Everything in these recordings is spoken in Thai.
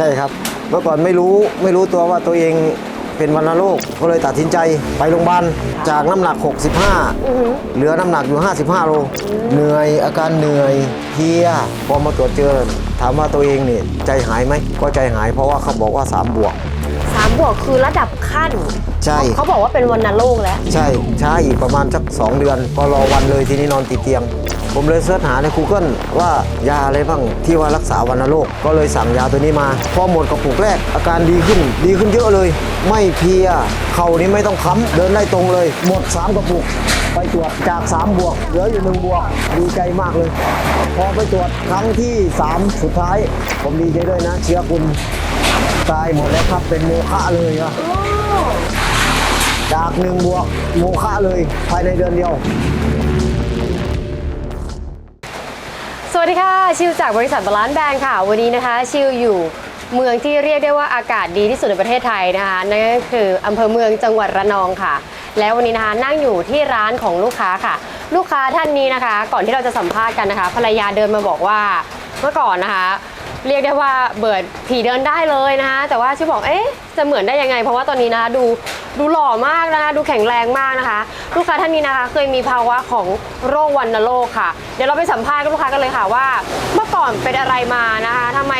ช่ครับเมื่อก่อนไม่รู้ไม่รู้ตัวว่าตัวเองเป็นวัณโรคก็เลยตัดสินใจไปโรงพยาบาลจากน้ำหนัก 65 เหลือน้ำหนักอยู่ 55 โล เหนื่อยอาการเหนื่อยเพลียพอมาตรวจเจอ ถามว่าตัวเองนี่ใจหายไหมก็ใจหายเพราะว่าเขาบอกว่า 3 บวกสามบวกคือระดับขั้น ใช่เขาบอกว่าเป็นวัณโรคแล้ว ใช่ช้าอีกประมาณสัก 2 เดือน ก็รอวันเลยทีนี้นอนติดเตียง ผมเลยเสิร์ชหาใน Google ว่ายาอะไรบ้างที่ว่ารักษาวัณโรคก็เลยสั่งยาตัวนี้มา พอหมดกระปุกแรกอาการดีขึ้น ดีขึ้นเยอะเลย ไม่เพลียเข่านี้ไม่ต้องค้ำเดินได้ตรงเลย หมด 3 กระปุก ไปตรวจจาก 3 บวก เหลืออยู่1บวก ดีใจมากเลย พอไปตรวจครั้งที่ 3 สุดท้าย ผมดีใจด้วยนะ เชื้อคุณตายหมดแล้วครับเป็นโมฆะเลยอะจากหนึ่งบวกโมฆะเลยภายในเดือนเดียว วัสดีค่ะ ชิวจากบริษัทบาลานซ์แบงค์ค่ะ วันนี้นะคะ ชิวอยู่เมืองที่เรียกได้ว่าอากาศดีที่สุดในประเทศไทยนะคะนั่นก็คืออำเภอเมืองจังหวัดระนองค่ะ แล้ววันนี้นะคะนั่งอยู่ที่ร้านของลูกค้าค่ะ ลูกค้าท่านนี้นะคะ ก่อนที่เราจะสัมภาษณ์กันนะคะ ภรรยาเดินมาบอกว่าเมื่อก่อนนะคะ เรียกได้ว่าเบิดผีเดินได้เลยนะคะแต่ว่าชิวบอกเอ๊ะจะเหมือนได้ยังไง เพราะว่าตอนนี้นะคะดูดูหล่อมากนะคะดูแข็งแรงมากนะคะ ลูกค้าท่านนี้นะคะ เคยมีภาวะของโรควันโรคค่ะ เดี๋ยวเราไปสัมภาษณ์กับลูกค้ากันเลยค่ะว่า เมื่อก่อนเป็นอะไรมานะคะทำไม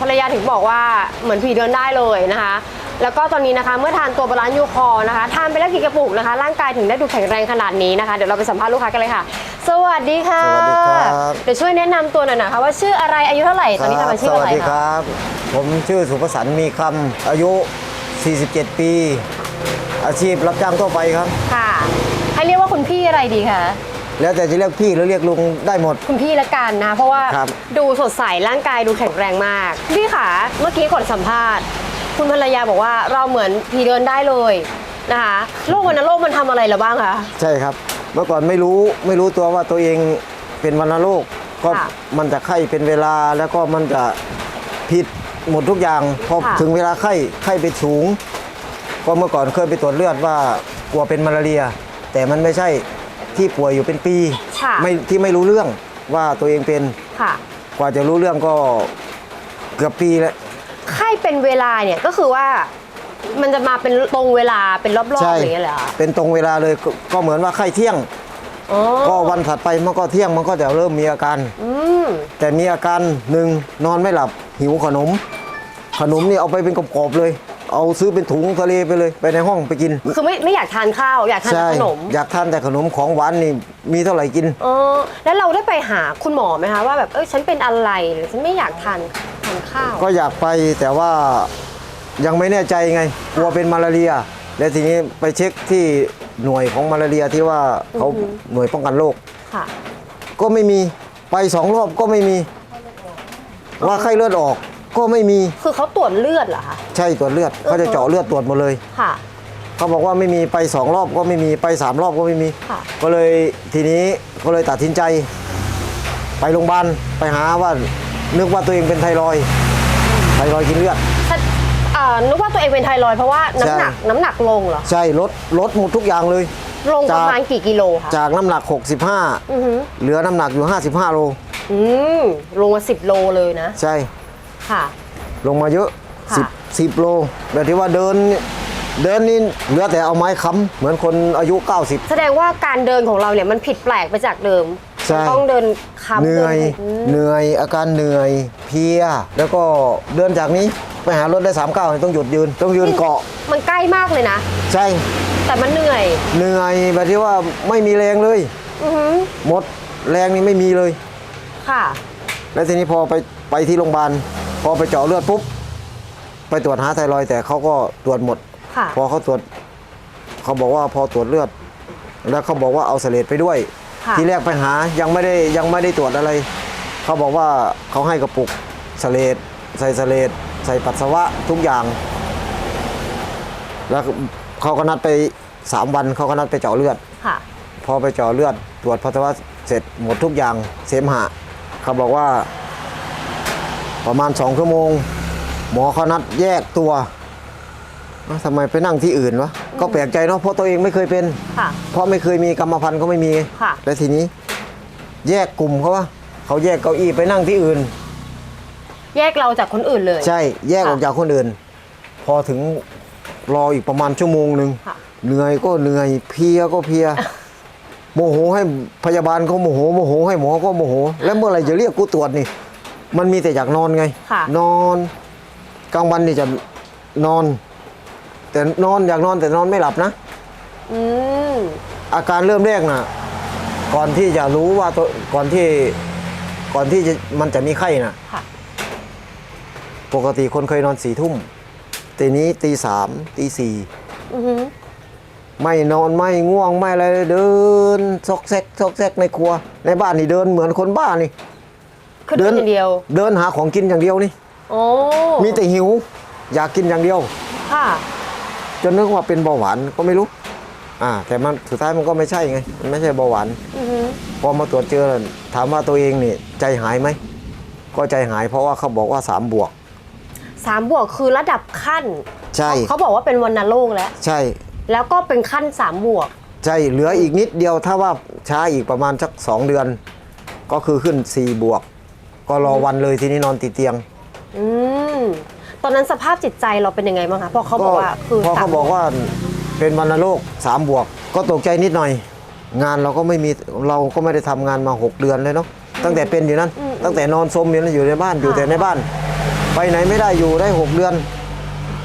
ภรรยาถึงบอกว่าเหมือนผีเดินได้เลยนะคะ แล้วก็ตอนนี้นะคะเมื่อทานตัวบาลานซ์ยูคอร์นะคะทานไปแล้วกี่กระปุกนะคะ ร่างกายถึงได้ดูแข็งแรงขนาดนี้นะคะเดี๋ยวเราไปสัมภาษณ์ลูกค้ากันเลยค่ะ สวัสดีค่ะสวัสดีครับ เดี๋ยวช่วยแนะนำตัวหน่อยนะคะว่าชื่ออะไรอายุเท่าไหร่ตอนนี้ทำอาชีพสอะวัไรสดีคคะรับ ผมชื่อสุภสันต์มีคำอายุ 47 ปี อาชีพรับจ้างทั่วไปครับ ค่ะให้เรียกว่าคุณพี่อะไรดีคะแล้วแต่จะเรียกพี่หรือเรียกลุงได้หมด คุณพี่ละกันนะเพราะว่าครับ ดูสดใสร่างกายดูแข็งแรงมากพี่ขาเมื่อกี้ก่อนสัมภาษณ์ คุณภรรยาบอกว่าเราเหมือนผีเดินได้เลยนะคะโรควัณโรคมันทำอะไรเราบ้างคะ ใช่ครับเมื่อก่อนไม่รู้ไม่รู้ตัวว่าตัวเองเป็นวัณโรคก็ค่ะมันจะไข้เป็นเวลาแล้วก็มันจะผิดหมดทุกอย่างพอค่ะ ถึงเวลาไข้ไข้ไปสูง ก็เมื่อก่อนเคยไปตรวจเลือดว่ากลัวเป็นมาลาเรีย แต่มันไม่ใช่ที่ป่วยอยู่เป็นปีค่ะ ไม่ที่ไม่รู้เรื่องว่าตัวเองเป็นค่ะ กว่าจะรู้เรื่องก็เกือบปีแล้ว ไข้เป็นเวลาเนี่ยก็คือว่ามันจะมาเป็นตรงเวลาเป็นรอบๆใช่อย่างเงี้ยเหรอคะเป็นตรงเวลาเลยก็ก็เหมือนว่าไข้เที่ยง อ๋อก็วันถัดไปมันก็เที่ยงมันก็จะเริ่มมีอาการ อืมแต่มีอาการหนึ่งนอนไม่หลับหิวขนม ขนมนี่เอาไปเป็นกรอบๆเลย เอาซื้อเป็นถุงทะเลไปเลยไปในห้องไปกินคือไม่ไม่อยากทานข้าวอยากทานใช่ขนมอยากทานแต่ขนมของหวานนี่มีเท่าไหร่กิน เออแล้วเราได้ไปหาคุณหมอไหมคะว่าแบบเอ้ยฉันเป็นอะไรหรือฉันไม่อยากทานทาน ข้าว ก็อยากไปแต่ว่ายังไม่แน่ใจไงกลัวเป็นมาลาเรีย แล้วทีนี้ไปเช็คที่หน่วยของมาลาเรียที่ว่าเขาหน่วยป้องกันโรคค่ะ ก็ไม่มีไปสองรอบก็ไม่มี ว่าไข้เลือดออกก็ไม่มีคือเขาตรวจเลือดเหรอคะ ใช่ตรวจเลือดเขาจะเจาะเลือดตรวจหมดเลย ค่ะ เขาบอกว่าไม่มีไปสองรอบก็ไม่มีไปสามรอบก็ไม่มี ค่ะ ก็เลยทีนี้ก็เลยตัดสินใจ ไปโรงพยาบาลไปหาว่า นึกว่าตัวเองเป็นไทรอยด์ไทรอยด์กินเลือดถ้าอ่านึกว่าตัวเองเป็นไทรอยด์เพราะว่าน้ำหนักใช่ น้ำหนักลงเหรอ ใช่ลดลดหมดทุกอย่างเลย ลงประมาณจาก กี่กิโลคะจากน้ำหนัก อือหือ65 เหลือน้ำหนักอยู่ 55 โล อืมลงมาสิบโลเลยนะ ใช่ ค่ะ ลงมาเยอะค่ะ 10 10 โล แบบที่ว่าเดินเดินนี่เหลือแต่เอาไม้ค้ำเหมือนคนอายุ 90 แสดงว่าการเดินของเราเนี่ยมันผิดแปลกไปจากเดิม ใช่ ต้องเดินคำเหนื่อยดิอืมเหนื่อย อาการเหนื่อย เพลีย แล้วก็เดินจากนี้ไปหารถได้3ามเก้าต้องหยุดยืน ต้องยืนเกาะ มันใกล้มากเลยนะ ใช่ แต่มันเหนื่อย เหนื่อยแบบที่ว่าไม่มีแรงเลย อือหือหมดแรงนี่ไม่มีเลย ค่ะ แล้วทีนี้พอไปไปที่โรงพยาบาล พอไปเจาะเลือดปุ๊บ ไปตรวจหาไทรอยด์แต่เขาก็ตรวจหมด ค่ะ พอเขาตรวจ เขาบอกว่าพอตรวจเลือด แล้วเขาบอกว่าเอาเสลดไปด้วยค่ะ ทีแรกไปหายังไม่ได้ยังไม่ได้ตรวจอะไร เขาบอกว่าเขาให้กระปุกเสลดใส่เสลดใส่ปัสสาวะทุกอย่าง แล้วเขาก็นัดไปสามวันเขาก็นัดไปเจาะเลือดค่ะพอไปเจาะเลือด ตรวจปัสสาวะเสร็จหมดทุกอย่างเสมหะ เขาบอกว่า ประมาณสองชั่วโมง หมอเขานัดแยกตัว เอ้าทำไมไปนั่งที่อื่นวะก็แปลกใจเนาะเพราะตัวเองไม่เคยเป็น ค่ะ เพราะไม่เคยมีกรรมพันธุ์ก็ไม่มี ค่ะ แล้วทีนี้ แยกกลุ่มเขาว่าเขาแยกเก้าอี้ไปนั่งที่อื่น แยกเราจากคนอื่นเลย ใช่แยกค่ะออกจากคนอื่น พอถึงรออีกประมาณชั่วโมงหนึ่งค่ะ เหนื่อยก็เหนื่อยเพลียก็เพลีย โมโหให้พยาบาลก็โมโหโมโหให้หมอก็โมโห แล้วเมื่อไหรจะเรียกกูตรวจนี่ มันมีแต่อยากนอนไง ค่ะ นอน กลางวันนี่จะนอน แต่นอนอยากนอนแต่นอนไม่หลับนะ อืม อาการเริ่มแรกนะก่อนที่จะรู้ว่าตัวก่อนที่ก่อนที่จะมันจะมีไข้นะค่ะ ปกติคนเคยนอนสี่ทุ่มตีนี้ตีสามตีสี่อือหือไม่นอนไม่ง่วงไม่อะไรเลยเดินซอกแซกซอกแซกในครัว ในบ้านนี่เดินเหมือนคนบ้านี่ คือเดินอย่างเดียว เดินหาของกินอย่างเดียวนี่ โอ้มีแต่หิว อยากกินอย่างเดียว ค่ะ จนนึกว่าเป็นเบาหวานก็ไม่รู้ อ่า แต่มันสุดท้ายมันก็ไม่ใช่ไง มันไม่ใช่เบาหวานอือหือพอมาตรวจเจอถามว่าตัวเองนี่ใจหายไหมก็ใจหายเพราะว่าเขาบอกว่า3บวกสามบวกคือระดับขั้น ใช่เขาบอกว่าเป็นวันโรคแล้ว ใช่ แล้วก็เป็นขั้นสามบวก ใช่เหลืออีกนิดเดียวถ้าว่าช้าอีกประมาณสักสองเดือน ก็คือขึ้น4บวก ก็รอวันเลยทีนี้นอนติดเตียง อืม ตอนนั้นสภาพจิตใจเราเป็นยังไงบ้างคะพอเขาบอกว่าคือพอสมเขาบอกว่าเป็นวัณโรคสามบวก ก็ตกใจนิดหน่อย งานเราก็ไม่มีเราก็ไม่ได้ทำงานมา 6 เดือนเลยเนาะตั้งแต่เป็นอยู่นั้น ตั้งแต่นอนสมอยู่นั้นอยู่ในบ้านอยู่แต่ในบ้าน ไปไหนไม่ได้อยู่ได้ 6 เดือน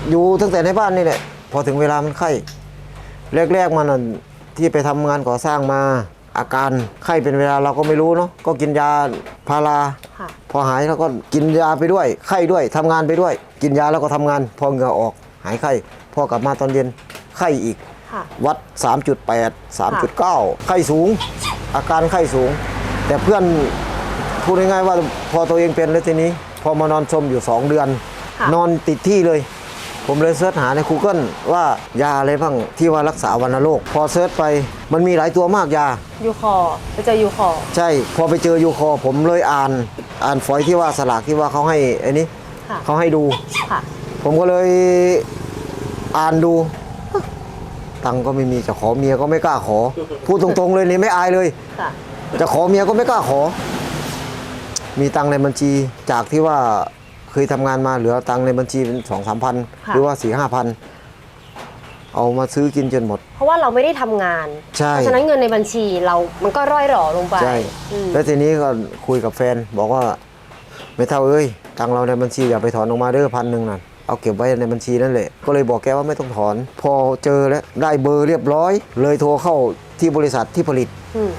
อยู่ตั้งแต่ในบ้านนี่แหละพอถึงเวลามันไข้แรกๆมันนะที่ไปทำงานก่อสร้างมา อาการไข้เป็นเวลาเราก็ไม่รู้เนาะก็กินยาพาราค่ะพอหายแล้วก็กินยาไปด้วย ไข้ด้วยทำงานไปด้วย กินยาแล้วก็ทำงาน พอเหงื่อออก หายไข้ พอกลับมาตอนเย็นไข้อีก ค่ะ วัด 3.8 3.9 ไข้สูง อาการไข้สูง แต่เพื่อนพูดง่ายๆว่าพอตัวเองเป็นแล้วทีนี้ พอมานอนชมอยู่ 2 เดือน ค่ะ นอนติดที่เลย ผมเลยเสิร์ชหาใน Google ว่ายาอะไรบ้างที่ว่ารักษาวัณโรค พอเสิร์ชไปมันมีหลายตัวมากยา ยูคอไปเจอยูคอใช่ พอไปเจอยูคอผมเลยอ่านอ่านฝอยที่ว่าสลากที่ว่าเขาให้ไอ้นี้ค่ะเขาให้ดู ค่ะ ผมก็เลยอ่านดู ตังค์ก็ไม่มีจะขอเมียก็ไม่กล้าขอ พูดตรงๆเลยนี่ไม่อายเลย ค่ะ จะขอเมียก็ไม่กล้าขอ มีตังค์ในบัญชีจากที่ว่าเค ยทำงานมาเหลือตังค์ในบัญชีเป็นสองสามพันค่ะหรือว่าสี่ห้าพันเอามาซื้อกินจนหมด เพราะว่าเราไม่ได้ทำงาน ใช่ เพราะฉะนั้นเงินในบัญชีเรามันก็ร่อยหรอลงไปใช่ อืมแล้วทีนี้ก็คุยกับแฟนบอกว่าไม่เท่าเอ้ยตังค์เราในบัญชีอย่าไปถอนออกมาเด้อพันหนึ่งนั่นเอาเก็บไว้ในบัญชีนั่นแหละก็เลยบอกแกว่าไม่ต้องถอน พอเจอแล้วได้เบอร์เรียบร้อย เลยโทรเข้าที่บริษัทที่ผลิต อืม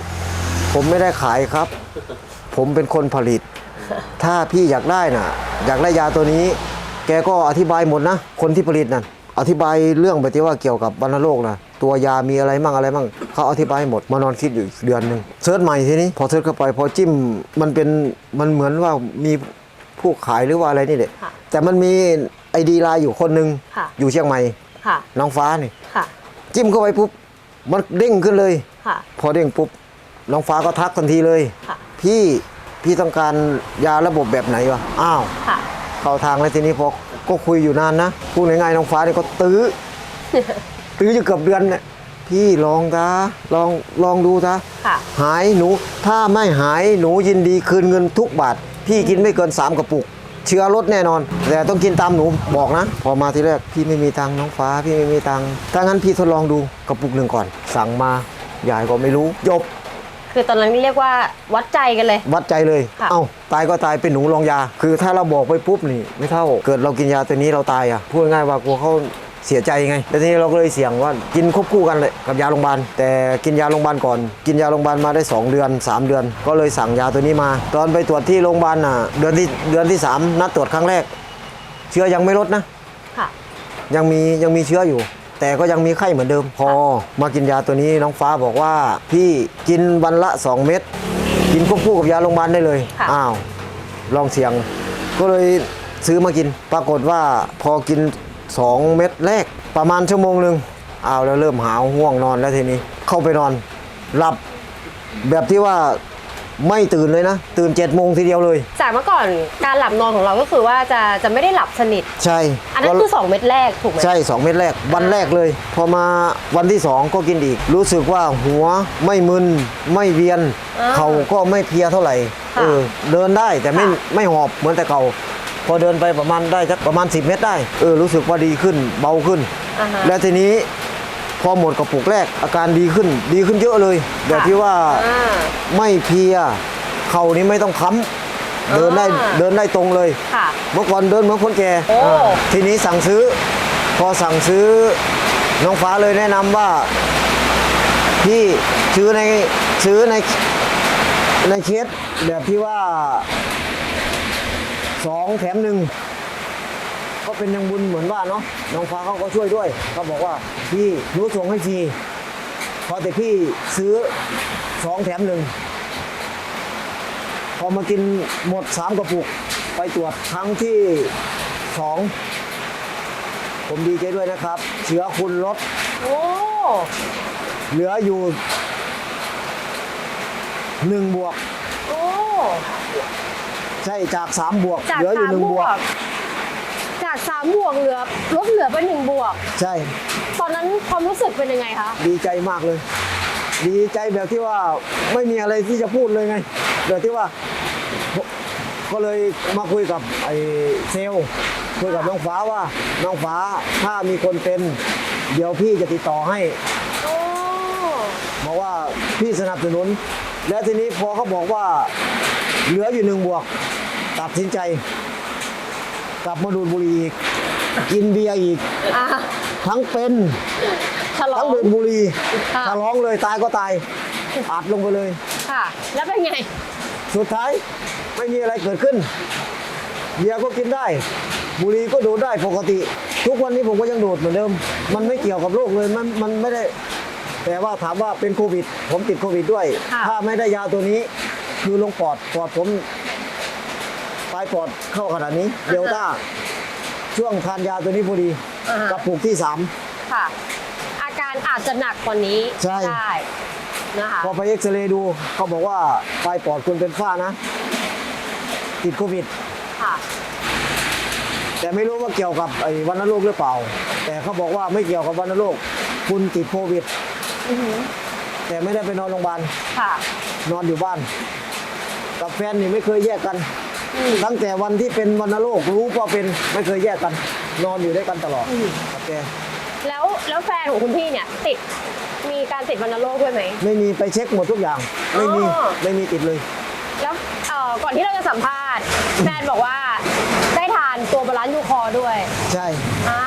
ผมไม่ได้ขายครับ ผมเป็นคนผลิต ถ้าพี่อยากได้น่ะ อยากได้ยาตัวนี้ แกก็อธิบายหมดนะ คนที่ผลิตน่ะอธิบายเรื่องแบบที่ว่าเกี่ยวกับวัณโรคนะตัวยามีอะไรมั่งอะไรมั่งเขาอธิบายหมดมานอนคิดอยู่อีกเดือนหนึ่งเซิร์ชใหม่ทีนี้ พอเซิร์ชเข้าไปพอจิ้มมันเป็นมันเหมือนว่ามีผู้ขายหรือว่าอะไรนี่แหละค่ะแต่มันมีไอดีไลน์อยู่คนหนึ่งค่ะ อยู่เชียงใหม่ค่ะ น้องฟ้านี่ ค่ะ จิ้มเข้าไปปุ๊บมันเด้งขึ้นเลย ค่ะ พอเด้งปุ๊บน้องฟ้าก็ทักทันทีเลย ค่ะ พี่ พี่ต้องการยาระบบแบบไหนวะอ้าวค่ะ เข้าทางแล้วทีนี้พอก็คุยอยู่นานนะพูดง่ายๆน้องฟ้านี่ก็ตื้อ ตื้ออยู่เกือบเดือนเนี่ยพี่ลองตาลองลองดูตาค่ะ หายหนูถ้าไม่หายหนูยินดีคืนเงินทุกบาท พี่กินไม่เกิน 3 กระปุก เชื้อลดแน่นอน แต่ต้องกินตามหนูบอกนะ พอมาทีแรกพี่ไม่มีตังค์น้องฟ้า พี่ไม่มีตังค์ถ้างั้นพี่ทดลองดูกระปุกหนึ่งก่อน สั่งมายายก็ไม่รู้จบ คือตอนนั้นเรียกว่าวัดใจกันเลย วัดใจเลย ค่ะ เอ้าตายก็ตายเป็นหนูลองยา คือถ้าเราบอกไปปุ๊บนี่ไม่เท่า เกิดเรากินยาตัวนี้เราตายอะ พูดง่ายๆว่ากลัวเขาเสียใจไงแต่ทีนี้เราก็เลยเสี่ยงว่ากินควบคู่กันเลยกับยาโรงพยาบาล แต่กินยาโรงพยาบาลก่อน กินยาโรงพยาบาลมาได้ 2 เดือน 3 เดือน ก็เลยสั่งยาตัวนี้มา ตอนไปตรวจที่โรงพยาบาลน่ะ เดือนที่เดือนที่3นัดตรวจครั้งแรก เชื้อยังไม่ลดนะ ค่ะ ยังมียังมีเชื้ออยู่ แต่ก็ยังมีไข้เหมือนเดิมพอ มากินยาตัวนี้น้องฟ้าบอกว่า พี่กินวันละ 2 เม็ดกินควบคู่กับยาโรงพยาบาลได้เลย ค่ะ อ้าว ลองเสียง ก็เลยซื้อมากิน ปรากฏว่าพอกิน 2 เม็ดแรก ประมาณชั่วโมงหนึ่งอ้าวแล้วเริ่มหาวห่วงนอนแล้วทีนี้ เข้าไปนอน หลับแบบที่ว่า ไม่ตื่นเลยนะ ตื่น7จ็ดโมงทีเดียวเลย จากเมื่อก่อนการหลับนอนของเราก็คือว่าจะจะไม่ได้หลับสนิท ใช่อันนั้นคือ 2 เม็ดแรกถูกไหมใช่ 2 เม็ดแรกวันแรกเลย พอมาวันที่ 2 ก็กินอีก รู้สึกว่าหัวไม่มึน ไม่เวียนอ่าเขาก็ไม่เพลียเท่าไหร่ค่ะเออเดินได้แต่ไม่ค่ะไม่หอบเหมือนแต่เก่าพอเดินไปประมาณได้สักประมาณ 10 เมตรได้เออรู้สึกว่าดีขึ้นเบาขึ้นอ่าฮะแล้วทีนี้ พอหมดกระปุกแรกอาการดีขึ้นดีขึ้นเยอะเลยแบบที่ว่าอ่า ไม่เพลียเข่านี้ไม่ต้องค้ำเดินได้อ่า เดินได้ตรงเลย ค่ะ เมื่อก่อนเดินเหมือนคนแก่โอ้ อ่าทีนี้สั่งซื้อ พอสั่งซื้อน้องฟ้าเลยแนะนำว่า พี่ซื้อในซื้อในในเคสแบบที่ว่าสองแถมหนึ่งก็ เป็นยังบุญเหมือนว่าเนาะน้องฟ้าเขาก็ช่วยด้วย เขาบอกว่าพี่รู้ส่งให้ฟรีพอแต่พี่ซื้อสองแถมหนึ่งพอมากินหมดสามกระปุกไปตรวจครั้งที่สองผมดีใจด้วยนะครับ เชื้อคุณลดโอ้เหลืออยู่หนึ่งบวก โอ้ ใช่จากสามบวก จากเหลืออยู่สามหนึ่งบบววกกจากสาม บวกเหลือลดเหลือเป็นหนึ่งบวก ใช่ ตอนนั้นความรู้สึกเป็นยังไงคะดีใจมากเลย ดีใจแบบที่ว่าไม่มีอะไรที่จะพูดเลยไงแบบที่ว่า ก็เลยมาคุยกับไอ้เซลลคุยกับน้องฟ้าว่าน้องฟ้าถ้ามีคนเป็นเดี๋ยวพี่จะติดต่อให้โอ้บอกว่าพี่สนับสนุน แล้วทีนี้พอเขาบอกว่าเหลืออยู่หนึ่งบวก ตัดสินใจ กลับมาดูดบุหรี่อีก กินเบียร์อีก อะทั้งเป็น ฉลอทั้งงดูดบุหรี่ค่ะ ถ้าร้องเลยตายก็ตายอัดลงไปเลย ค่ะ แล้วเป็นไง สุดท้ายไม่มีอะไรเกิดขึ้น เบียร์ก็กินได้ บุหรี่ก็ดูดได้ปกติ ทุกวันนี้ผมก็ยังดูดเหมือนเดิม มันไม่เกี่ยวกับโรคเลยมันมันไม่ได้ แต่ว่าถามว่าเป็นโควิด ผมติดโควิดด้วย ค่ะ ถ้าไม่ได้ยาตัวนี้คือลงปอดปอดผมปลายปอดเข้าขนาดนี้เดลต้า ช่วงทานยาตัวนี้พอดีอ่าฮะ กระปุกที่สามค่ะ อาการอาจจะหนักกว่านี้ใช่ ได้นะคะพอไปเอ็กซเรย์ดูเขาบอกว่าปลายปอดคุณเป็นฝ้านะ ติดโควิด ค่ะ แต่ไม่รู้ว่าเกี่ยวกับไอ้วัณโรคหรือเปล่า แต่เขาบอกว่าไม่เกี่ยวกับวัณโรคคุณติดโควิด อือหือแต่ไม่ได้ไปนอนโรงพยาบาลค่ะ นอนอยู่บ้าน กับแฟนนี่ไม่เคยแยกกันอืม ตั้งแต่วันที่เป็นวัณโรครู้ว่าเป็นไม่เคยแยกกัน นอนอยู่ด้วยกันตลอดอืมกับแกแล้วแล้วแฟนของคุณพี่เนี่ยติดมีการติดวัณโรคด้วยไหม ไม่มีไปเช็คหมดทุกอย่าง ไม่มีอ๋อ ไม่มีติดเลย แล้วเอ่อก่อนที่เราจะสัมภาษณ์ แฟนบอกว่าได้ทานตัวบาลานซ์ยูคอร์ด้วยใช่ อ่า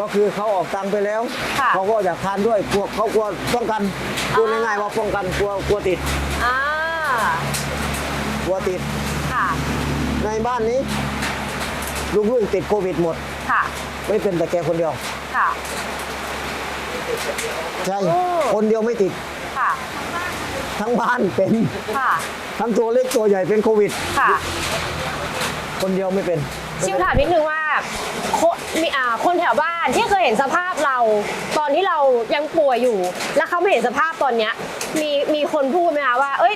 ก็คือเขาออกตังค์ไปแล้ว ค่ะเขาก็อยากทานด้วยกลัวเขากลัวป้องกันพูดอ่า ง่ายๆว่าป้องกันกลัวกลัวติดอ่ากลัวติดค่ะ ในบ้านนี้ ลูกๆติดโควิดหมด ค่ะ ไม่เป็นแต่แกคนเดียว ค่ะ ใช่ โอ้ คนเดียวไม่ติด ค่ะ ทั้งบ้านเป็น ค่ะ ทั้งตัวเล็กตัวใหญ่เป็นโควิด ค่ะ คนเดียวไม่เป็นชิวถามนิดนึงว่าคนมีอ่าคนแถวบ้านที่เคยเห็นสภาพเรา ตอนที่เรายังป่วยอยู่ แล้วเขาไม่เห็นสภาพตอนเนี้ย มีมีคนพูดไหมคะว่า เอ้ย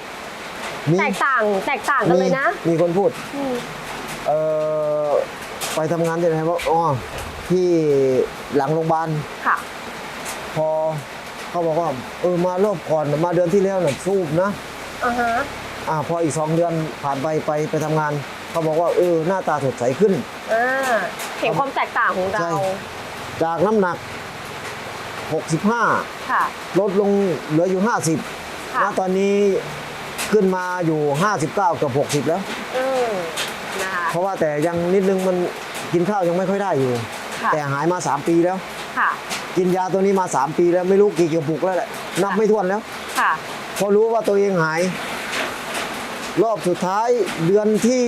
มี แตกต่างแตกต่างกันเลยนะมีคนพูด อืมเออไปทำงานที่ไหนว่าอ๋อที่หลังโรงพยาบาลค่ะ พอเขาบอกว่าเออมารอบก่อนมาเดือนที่แล้วน่ะสูบนะอ่าฮะ อ่าพออีกสองเดือนผ่านไปไปไปทำงาน เขาบอกว่าเออหน้าตาสดใสขึ้น อ่า เห็นความแตกต่างของเรา ใช่ จากน้ำหนัก 65 ค่ะ ลดลงเหลืออยู่ 50ค่ะ ณตอนนี้ ขึ้นมาอยู่ 59เกับ60 แล้วอืมนะคะเพราะว่าแต่ยังนิดนึงมันกินข้าวยังไม่ค่อยได้อยู่ ค่ะแต่หายมา 3 ปีแล้ว ค่ะ กินยาตัวนี้มา 3 ปีแล้วไม่รู้กี่กระปุกแล้วแหละนับไม่ถ้วนแล้ว ค่ะ พอรู้ว่าตัวเองหาย รอบสุดท้ายเดือนที่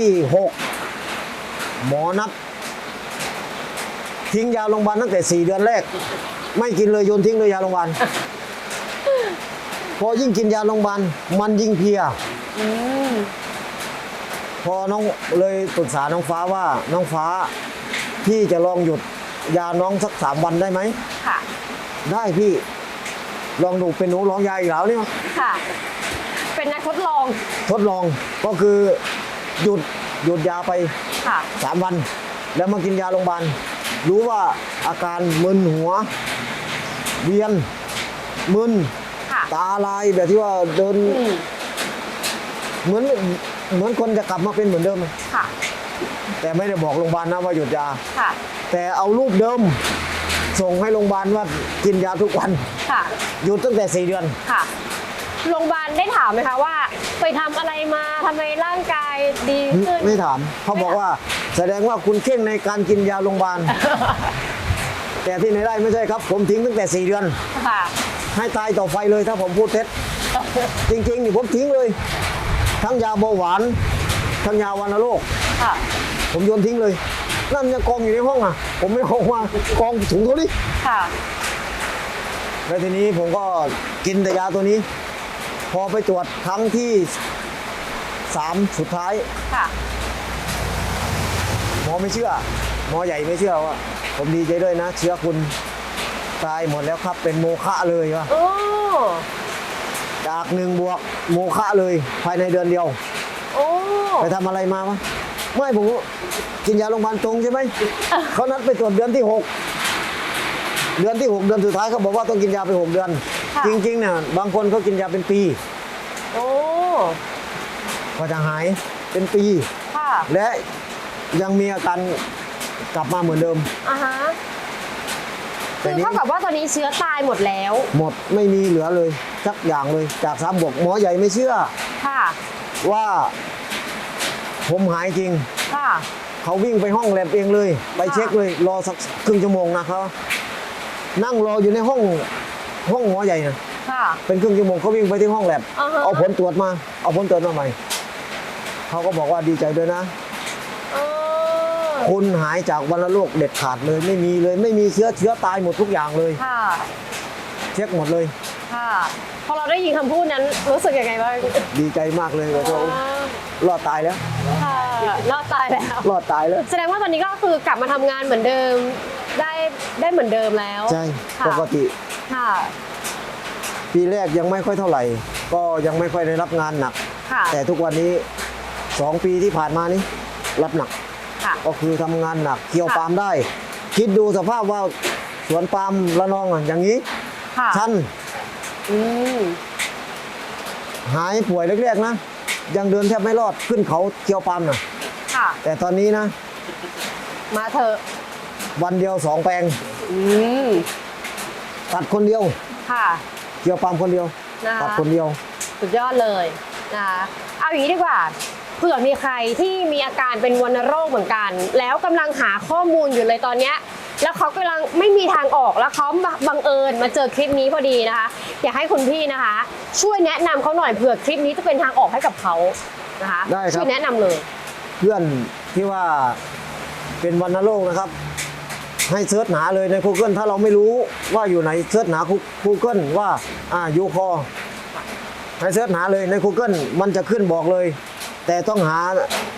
6หมอนัดทิ้งยาโรงพยาบาลตั้งแต่4เดือนแรก ไม่กินเลยโยนทิ้งเลยยาโรงพยาบาล พอยิ่งกินยาโรงพยาบาลมันยิ่งเพลีย อืมพอน้องเลยปรึกษาน้องฟ้าว่าน้องฟ้าพี่จะลองหยุดยาน้องสักสามวันได้ไหม ค่ะ ได้พี่ ลองดูเป็นหนูลองยาอีกแล้วเนี่ยค่ะ เป็นนักทดลอง ทดลองก็คือหยุดหยุดยาไปค่ะ สามวัน แล้วมากินยาโรงพยาบาลรู้ว่าอาการมึนหัว เวียนมึนค่ะ ตาลายแบบที่ว่าเดินอืมเหมือนเหมือนคนจะกลับมาเป็นเหมือนเดิมค่ะ แต่ไม่ได้บอกโรงพยาบาลนะว่าหยุดยาค่ะ แต่เอารูปเดิม ส่งให้โรงพยาบาลว่ากินยาทุกวันค่ะหยุดตั้งแต่สี่เดือนค่ะโรงพยาบาลได้ถามไหมคะว่า ไปทำอะไรมาทำไมร่างกายดีขึ้นไม่ถามเขาบอกว่า แสดงว่าคุณเข่งในการกินยาโรงพยาบาลแต่ที่ไหนได้ไม่ใช่ครับ ผมทิ้งตั้งแต่สี่เดือนค่ะ ให้ตายต่อไฟเลยถ้าผมพูดเท็จ จริงๆนี่ผมทิ้งเลย ทั้งยาเบาหวาน ทั้งยาวัณโรคค่ะผมโยนทิ้งเลยนั่นยังกองอยู่ในห้องอะ ผมไม่เอามากองถุงเท่านี้ค่ะ แล้วทีนี้ผมก็กินแต่ยาตัวนี้ พอไปตรวจครั้งที่สามสุดท้ายค่ะหมอไม่เชื่อ หมอใหญ่ไม่เชื่อว่า ผมดีใจด้วยนะ เชื้อคุณ ตายหมดแล้วครับเป็นโมฆะเลยวะโอ้จากหนึ่งบวกโมฆะเลยภายในเดือนเดียว โอ้ไปทำอะไรมาวะไม่ผมกินยาโรงพยาบาลตรงใช่ไหมเขานัดไปตรวจเดือนที่หกเดือนที่หกเดือนสุดท้ายเขาบอกว่าต้องกินยาไปหกเดือนะจริงๆเนี่ยบางคนเขากินยาเป็นปี โอ้กว่าจะหายเป็นปีค่ะและยังมีอาการกลับมาเหมือนเดิมอ่าฮะ แต่คือนี้เท่ากับว่าตอนนี้เชื้อตายหมดแล้วหมดไม่มีเหลือเลยสักอย่างเลย จากสามบวกหมอใหญ่ไม่เชื่อ ค่ะว่าผมหายจริง ค่ะ เขาวิ่งไปห้องแลบเองเลย ไปเช็คเลย รอสักครึ่งชั่วโมงนะครับ นั่งรออยู่ในห้องห้องหมอใหญ่นะค่ะ เป็นครึ่งชั่วโมงเขาวิ่งไปที่ห้องแลบอ่าฮะ เอาผลตรวจมา เอาผลตรวจมาใหม่เขาก็บอกว่าดีใจด้วยนะเออ คุณหายจากวัณโรคเด็ดขาดเลยไม่มีเลยไม่มีเชื้อเชื้อตายหมดทุกอย่างเลยค่ะเช็คหมดเลยค่ะพอเราได้ยินคำพูดนั้นรู้สึกยังไงบ้างดีใจมากเลยว่าเขารอดตายแล้วค่ะรอดตายแล้ว รอดตายแล้ว แสดงว่าตอนนี้ก็คือกลับมาทำงานเหมือนเดิมได้ได้เหมือนเดิมแล้ว ใช่ค่ะ ปกติ ค่ะ ปีแรกยังไม่ค่อยเท่าไหร่ ก็ยังไม่ค่อยได้รับงานหนัก ค่ะแต่ทุกวันนี้สองปีที่ผ่านมานี้รับหนัก ค่ะ ก็คือทำงานหนักเกี่ยวค่ะ ปาล์มได้ คิดดูสภาพว่าสวนปาล์มละนองอะอย่างนี้ ค่ะชันอืมหายป่วยแรกๆนะ ยังเดินแทบไม่รอดขึ้นเขาเกี่ยวปาล์มนะค่ะ แต่ตอนนี้นะ มาเถอะวันเดียวสองแปลงอืมตัดคนเดียว ค่ะเกี่ยวปาล์มคนเดียว นะคะตัดคนเดียว สุดยอดเลยนะคะเอาอย่างนี้ดีกว่าเผื่อมีใครที่มีอาการเป็นวัณโรคเหมือนกัน แล้วกำลังหาข้อมูลอยู่เลยตอนเนี้ยแล้วเขากำลังไม่มีทางออกแล้วเขาบังเอิญมาเจอคลิปนี้พอดีนะคะ อยากให้คุณพี่นะคะ ช่วยแนะนำเขาหน่อยเผื่อคลิปนี้จะเป็นทางออกให้กับเขานะคะได้ครับช่วยแนะนำเลย เพื่อนที่ว่าเป็นวัณโรคนะครับ ให้เสิร์ชหาเลยใน Google ถ้าเราไม่รู้ว่าอยู่ไหนเสิร์ชหา Google ว่าอ่ายูคอให้เสิร์ชหาเลยใน Google มันจะขึ้นบอกเลย แต่ต้องหา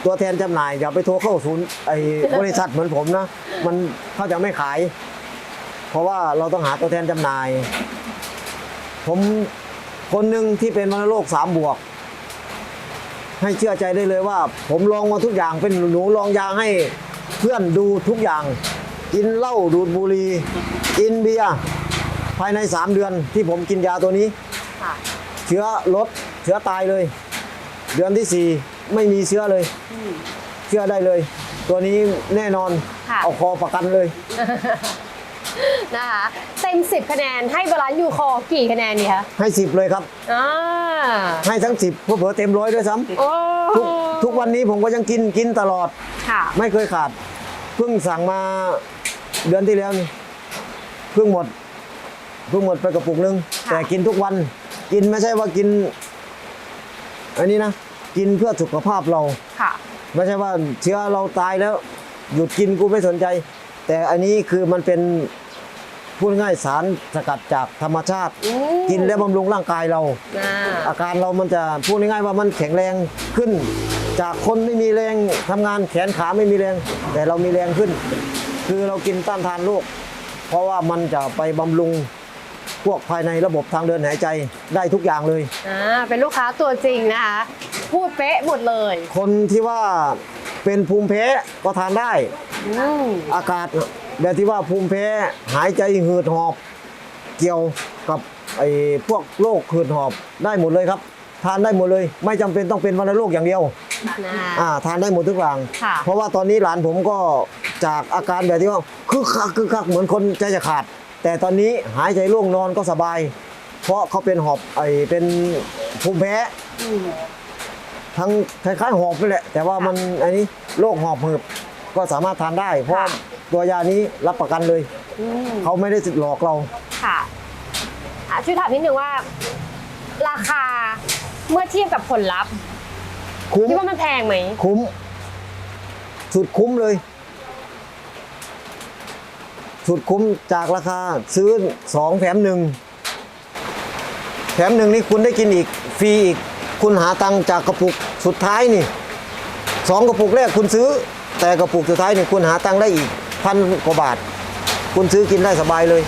ตัวแทนจำหน่าย อย่าไปโทรเข้าศูนย์ไอ้บริษัทเหมือนผมนะ มันเขาจะไม่ขาย เพราะว่าเราต้องหาตัวแทนจำหน่าย ผมคนหนึ่งที่เป็นวัณโรคสามบวก ให้เชื่อใจได้เลยว่า ผมลองมาทุกอย่างเป็นหนูลองยาให้เพื่อนดูทุกอย่าง กินเหล้าดูดบุหรี่กินเบียร์ภายใน 3 เดือนที่ผมกินยาตัวนี้ค่ะเชื้อลดเชื้อตายเลย เดือนที่ 4 ไม่มีเชื้อเลยเชื่อได้เลย ตัวนี้แน่นอน ค่ะ เอาคอประกันเลย นะคะเต็ม 10 คะแนนให้บาลานซ์ยูคอกี่คะแนนดีคะให้10เลยครับ อ่าให้ทั้ง10เพื่อเต็มร้อยด้วยซ้โอ้ำทุกทุกวันนี้ผมก็ยังกินกินตลอด ค่ะ ไม่เคยขาด เพิ่งสั่งมาเดือนที่แล้วนี่เพิ่งหมด เพิ่งหมดไปกระปุกนึง ค่ะ แต่กินทุกวัน กินไม่ใช่ว่ากิน อันนี้นะ กินเพื่อสุขภาพเรา ค่ะ ไม่ใช่ว่าเชื้อเราตายแล้ว หยุดกินกูไม่สนใจ แต่อันนี้คือมันเป็นพูดง่ายสารสกัดจากธรรมชาติ อืม กินแล้วบำรุงร่างกายเรา อ่าอาการเรามันจะพูดง่ายๆว่ามันแข็งแรงขึ้น จากคนไม่มีแรงทำงานแขนขาไม่มีแรง แต่เรามีแรงขึ้น คือเรากินต้านทานโรคเพราะว่ามันจะไปบำรุงพวกภายในระบบทางเดินหายใจได้ทุกอย่างเลย อ่าเป็นลูกค้าตัวจริงนะคะ พูดเป๊ะหมดเลยคนที่ว่าเป็นภูมิแพ้ก็ทานได้ อืมอากาศแบบที่ว่าภูมิแพ้หายใจหืดหอบ เกี่ยวกับไอ้พวกโรคหืดหอบได้หมดเลยครับ ทานได้หมดเลย ไม่จำเป็นต้องเป็นวัณโรคอย่างเดียว นะ อ่าทานได้หมดทุกอย่าง ค่ะ เพราะว่าตอนนี้หลานผมก็จากอาการแบบที่ว่าคือคักคือคักเหมือนคนใจจะขาด แต่ตอนนี้หายใจโล่งนอนก็สบาย เพราะเขาเป็นหอบไอเป็นภูมิแพ้อืม ทั้งคล้ายๆหอบนี่แหละ แต่ว่ามันอันนี้โรคหอบหืบก็สามารถทานได้ เพราะค่ะตัวยานี้รับประกันเลย อืมเขาไม่ได้หลอกเรา ค่ะอะช่วยถามนิดนึงว่า ราคาเมื่อเทียบกับผลลัพธ์คุ้ม คิดว่ามันแพงไหมคุ้ม สุดคุ้มเลย สุดคุ้มจากราคาซื้อสองแถมหนึ่งแถมหนึ่งนี่คุณได้กินอีกฟรีอีก คุณหาตังค์จากกระปุกสุดท้ายนี่สองกระปุกแรกคุณซื้อ แต่กระปุกสุดท้ายนี่คุณหาตังค์ได้อีกพันกว่าบาท คุณซื้อกินได้สบายเลย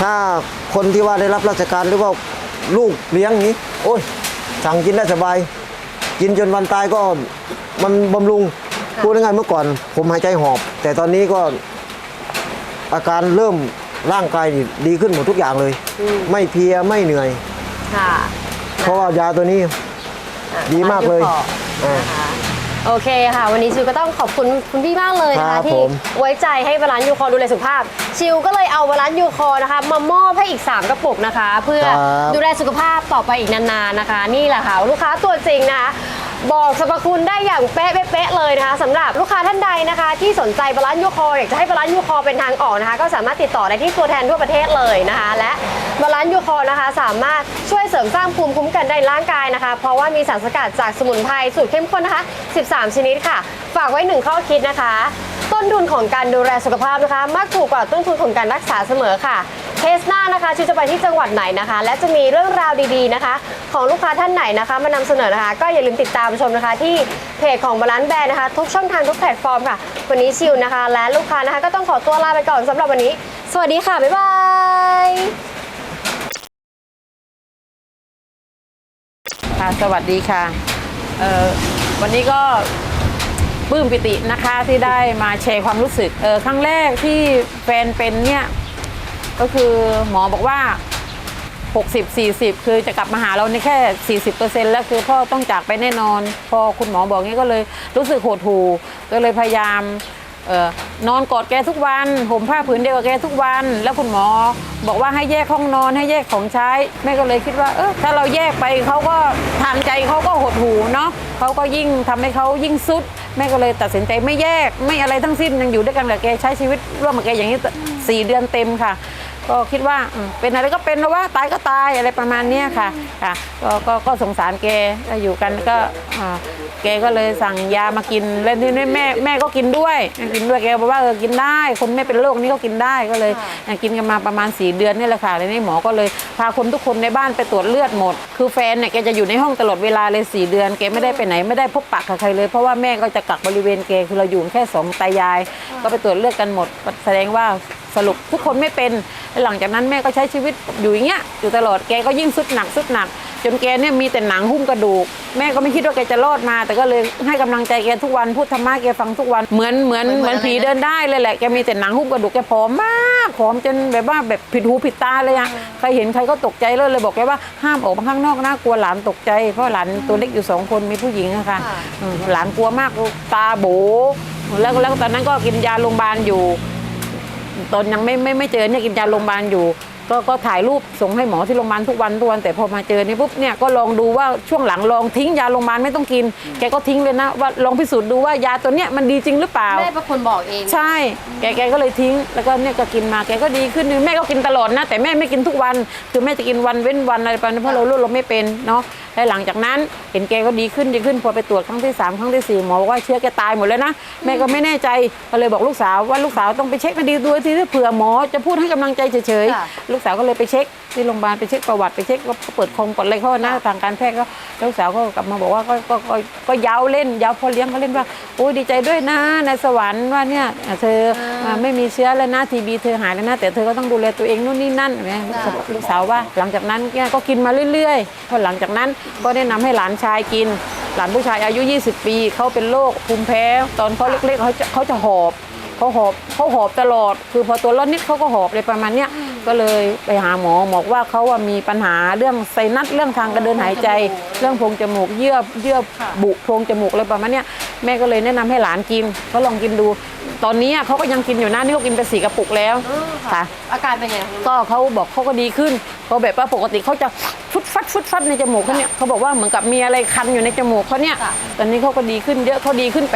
ถ้าคนที่ว่าได้รับราชการหรือว่าลูกเลี้ยงนี้ โอ้ยสั่งกินได้สบาย กินจนวันตายก็มันบำรุงพูดง่ายๆเมื่อก่อน ผมหายใจหอบ แต่ตอนนี้ก็อาการเริ่มร่างกายนี่ดีขึ้นหมดทุกอย่างเลยอืมไม่เพลียไม่เหนื่อย ค่ะ เพราะว่ายาตัวนี้ อะดีมากเลยร้นอ่านะคะโอเคค่ะ วันนี้ชิวก็ต้องขอบคุณคุณพี่มากเลยนะครัคะบที่ผม ไว้ใจให้บาลานซ์ยูคอดูแลสุขภาพ ชิวก็เลยเอาบาลานซ์ยูคอนะคะมามอบให้อีก 3 กระปุกนะคะ เพื่อครับดูแลสุขภาพต่อไปอีกนานๆนะคะ นี่แหละค่ะ ลูกค้าตัวจริงนะคะ บอกสรรพคุณได้อย่างเป๊ะเป๊ะเลยนะคะสำหรับลูกค้าท่านใดนะคะ ที่สนใจบาลานซ์ยูคออยากจะให้บาลานซ์ยูคอเป็นทางออกนะคะ ก็สามารถติดต่อได้ที่ตัวแทนทั่วประเทศเลยนะคะ และบาลานซ์ยูคอนะคะ สามารถช่วยเสริมสร้างภูมิคุ้มกันได้ในร่างกายนะคะ เพราะว่ามีสารสกัดจากสมุนไพรสูตรเข้มข้นนะคะ 13 ชนิดค่ะ ฝากไว้หนึ่งข้อคิดนะคะ ต้นทุนของการดูแลสุขภาพนะคะมักถูกกว่าต้นทุนของการรักษาเสมอค่ะ เคสหน้านะคะชิวจะไปที่จังหวัดไหนนะคะ และจะมีเรื่องราวดีๆนะคะ ของลูกค้าท่านไหนนะคะ มานำเสนอนะคะ ก็อย่าลืมติดตามชมนะคะ ที่เพจของบาลานซ์แบรนด์นะคะ ทุกช่องทางทุกแพลตฟอร์มค่ะ วันนี้ชิวนะคะ และลูกค้านะคะก็ต้องขอตัวลาไปก่อนสำหรับวันนี้ สวัสดีค่ะบ๊ายบายค่ะสวัสดีค่ะเอ่อวันนี้ก็ปลื้มปิตินะคะที่ได้มาแชร์ความรู้สึกเออครั้งแรกที่แฟนเป็นเนี่ย ก็คือหมอบอกว่า 60 40 คือจะกลับมาหาเราในแค่ 40%แล้วคือพ่อต้องจากไปแน่นอน พอคุณหมอบอกงี้ก็เลยรู้สึกโหดหู่ก็เลยพยายามออนอนกอดแกทุกวันห่มผ้าผืนเดียวกับแกทุกวัน แล้วคุณหมอบอกว่าให้แยกห้องนอนให้แยกของใช้แม่ก็เลยคิดว่าเออถ้าเราแยกไปเขาก็ทางใจเขาก็หดหูเนาะเขาก็ยิ่งทำให้เขายิ่งสุด แม่ก็เลยตัดสินใจไม่แยกไม่อะไรทั้งสิ้นยังอยู่ด้วยกันกับแกใช้ชีวิตร่วมกับแกอย่างนี้สี่เดือนเต็มค่ะ ก็คิดว่าอืมเป็นอะไรก็เป็นแล้วว่าตายก็ตายอะไรประมาณเนี้ยค่ะค่ะก็ก็ก็สงสารแกก็อยู่กันก็อ่าแกก็เลยสั่งยามากินแล้วทีนี้แม่แม่ก็กินด้วยกินด้วยแกบอกว่าเออกินได้ คนไม่เป็นโรคนี้ก็กินได้ก็เลยอะกินกันมาประมาณ4เดือนนี่แหละค่ะแล้วนี่หมอก็เลยพาคนทุกคนในบ้านไปตรวจเลือดหมด คือแฟนเนี่ยแกจะอยู่ในห้องตลอดเวลาเลยสี่เดือนแกไม่ได้ไปไหนไม่ได้พบปะกับใครเลย เพราะว่าแม่ก็จะกักบริเวณแกคือเราอยู่แค่สองตายาย ก็ไปตรวจเลือดกันหมด แสดงว่า สรุปทุกคนไม่เป็นแล้วหลังจากนั้นแม่ก็ใช้ชีวิตอยู่อย่างเงี้ยอยู่ตลอดแกก็ยิ่งสุดหนักสุดหนัก จนแกเนี่ยมีแต่หนังหุ้มกระดูก แม่ก็ไม่คิดว่าแกจะรอดมา แต่ก็เลยให้กำลังใจแกทุกวันพูดธรรมะแกฟังทุกวันเหมือนเหมือนเหมือนเหมือนอะไรผีนะเดินได้เลยแหละแกมีแต่หนังหุ้มกระดูกแกผอมมากผอมจนแบบว่าแบบผิดหูผิดตาเลยอะใครเห็นใครก็ตกใจเลยเลยบอกแกว่าห้ามออกมาข้างนอกนะกลัวหลานตกใจเพราะหลานตัวเล็กอยู่สองคนมีผู้หญิงอะค่ะค่ะอืมหลานกลัวมากตาโบแล้วแล้วตอนนั้นก็กินยาโรงพยาบาลอยู่ ตอนยังไม่ไม่ไม่เจอเนี่ยกินยาโรงพยาบาลอยู่ ก็ก็ถ่ายรูปส่งให้หมอที่โรงพยาบาลทุกวันทุกวันแต่พอมาเจอนี่ปุ๊บเนี่ยก็ลองดูว่าช่วงหลังลองทิ้งยาโรงพยาบาลไม่ต้องกิน แกก็ทิ้งเลยนะว่าลองพิสูจน์ดูว่ายาตัวเนี้ยมันดีจริงหรือเปล่า แม่เป็นคนบอกเอง ใช่ แกแกก็เลยทิ้ง แล้วก็เนี่ยก็กินมา แกก็ดีขึ้นแม่ก็กินตลอดนะ แต่แม่ไม่กินทุกวัน คือแม่จะกินวันเว้นวันอะไรไปเพราะเรารู้เราไม่เป็นเนาะ แล้วหลังจากนั้นเห็นแกก็ดีขึ้นดีขึ้นพอไปตรวจครั้งที่สามครั้งที่สี่หมอบอกว่าเชื้อแกตายหมดแล้วนะแม่ก็ไม่แน่ใจก็เลยบอกลูกสาวว่าลูกสาวต้องไปเช็คให้ดีด้วยที่เผื่อหมอจะพูดให้กำลังใจเฉยค่ะๆลูกสาวก็เลยไปเช็คที่โรงพยาบาลไปเช็คประวัติไปเช็คว่าเปิดคงเปิดอะไรเขานะทางการแพทย์ก็ลูกสาวก็กลับมาบอกว่าก็ก็ก็ก็ยาวเล่นยาวพอเลี้ยงก็เล่นว่าโอ้ยดีใจด้วยนะในสวรรค์ว่าเนี่ยเธออ่าไม่มีเชื้อแล้วนะทีบีเธอหายแล้วนะแต่เธอก็ต้องดูแลตัวเองนู่นนี่นั่นนะค่ะลูกสาวว่าหลังจากนั้นเนี่ยก็กินมาเรื่อยๆพอหลังจากนั้นก็แนะนำให้หลานชายกิน หลานผู้ชายอายุ 20 ปีเขาเป็นโรคภูมิแพ้ ตอนเขาเล็กๆเขาจะเขาจะหอบเขาหอบเขาหอบตลอด คือพอตัวร้อนนิดเขาก็หอบเลยประมาณเนี้ยก็เลยไปหาหมอบอกว่าเขาว่ามีปัญหาเรื่องไซนัสเรื่องทางกระเดินหายใจ เรื่องโพรงจมูกเยื่อเยื่อบุโพรงจมูกอะไรประมาณเนี้ยแม่ก็เลยแนะนำให้หลานกินเขาลองกินดู ตอนนี้เขาก็ยังกินอยู่นะนี่เขากินไปสี่กระปุกแล้วค่ะ อาการเป็นไงก็เขาบอกเขาก็ดีขึ้นเขาแบบว่าปกติเขาจะฟุดฟัดฟุดฟัดในจมูกเขาเนี่ยเขาบอกว่าเหมือนกับมีอะไรคันอยู่ในจมูกเขาเนี่ยค่ะตอนนี้เขาก็ดีขึ้นเยอะเขาดีขึ้น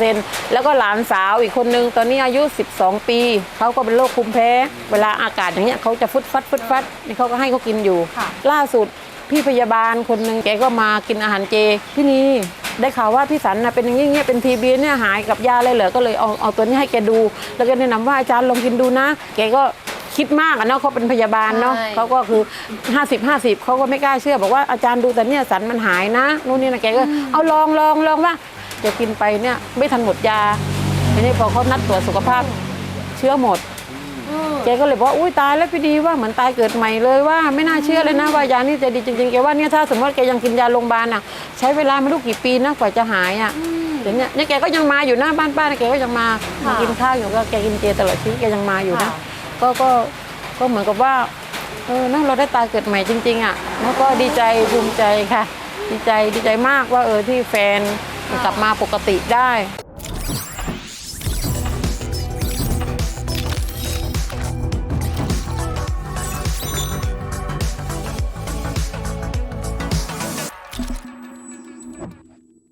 80%แล้วก็หลานสาวอีกคนนึงตอนนี้อายุ 12 ปีเขาก็เป็นโรคภูมิแพ้ เวลาอากาศอย่างเงี้ยเขาจะฟุดฟัดฟุดฟัดนี่เขาก็ให้เขากินอยู่ค่ะล่าสุด พี่พยาบาลคนหนึ่งแกก็มากินอาหารเจพี่นีได้ข่าวว่าพี่สันนะเป็นอย่างนี้เงี้ยเป็นทีบีเนี่ยหายกับยาอะไรเหรอก็เลยเอาเอาตัวนี้ให้แกดู แล้วก็แนะนำว่าอาจารย์ลองกินดูนะ แกก็คิดมากอะเนาะเขาเป็นพยาบาลเนาะใช่เขาก็คือ 50 50เขาก็ไม่กล้าเชื่อ บอกว่าอาจารย์ดูแต่เนี่ยสันมันหายนะนู่นนี่นะแกก็เอาลองลองลองว่าจะกินไปเนี่ยไม่ทันหมดยาทีนี้พอเขานัดตรวจสุขภาพเชื้อหมด แกก็เลยบอกว่าอุ้ยตายแล้วพี่ดีว่าเหมือนตายเกิดใหม่เลยว่าไม่น่าเชื่อเลยนะว่ายานี่จะดีจริงๆแกว่าเนี่ยถ้าสมมติว่าแกยังกินยาโรงพยาบาลอะ ใช้เวลาไม่รู้กี่ปีนะกว่าจะหายอะเดี๋ยวเนี้เนี่ยแกก็ยังมาอยู่หน้าบ้านป้าเนี่ยแกก็ยังมามากินข้าวอยู่ก็แกกินเจตลอดชีวิตแกยังมาอยู่นะค่ะก็ก็ก็เหมือนกับว่าเออนะเราได้ตายเกิดใหม่จริง ๆ อะ แล้วก็ดีใจภูมิใจค่ะ ดีใจดีใจมากว่าเออที่แฟนกลับมาปกติได้